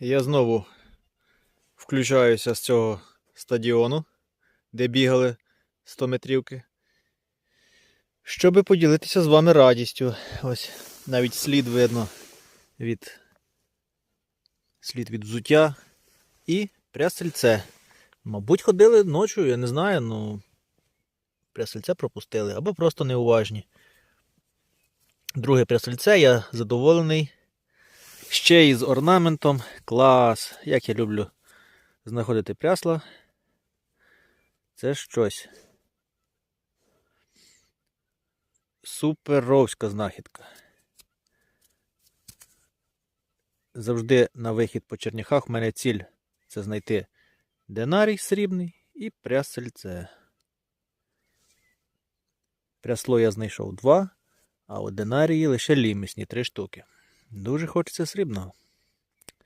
Я знову включаюся з цього стадіону, де бігали 100 метрівки. Щоби поділитися з вами радістю. Ось навіть слід видно від слід від взуття і прясельце. Мабуть, ходили ночою, я не знаю, ну прясельце пропустили або просто неуважні. Друге прясельце, я задоволений. Ще із орнаментом. Клас! Як я люблю знаходити прясла. Це щось. Суперовська знахідка. Завжди на вихід по черняхах в мене ціль це знайти динарій срібний і прясельце. Прясло я знайшов два, а от динарії лише лімісні три штуки. Дуже хочеться срібного.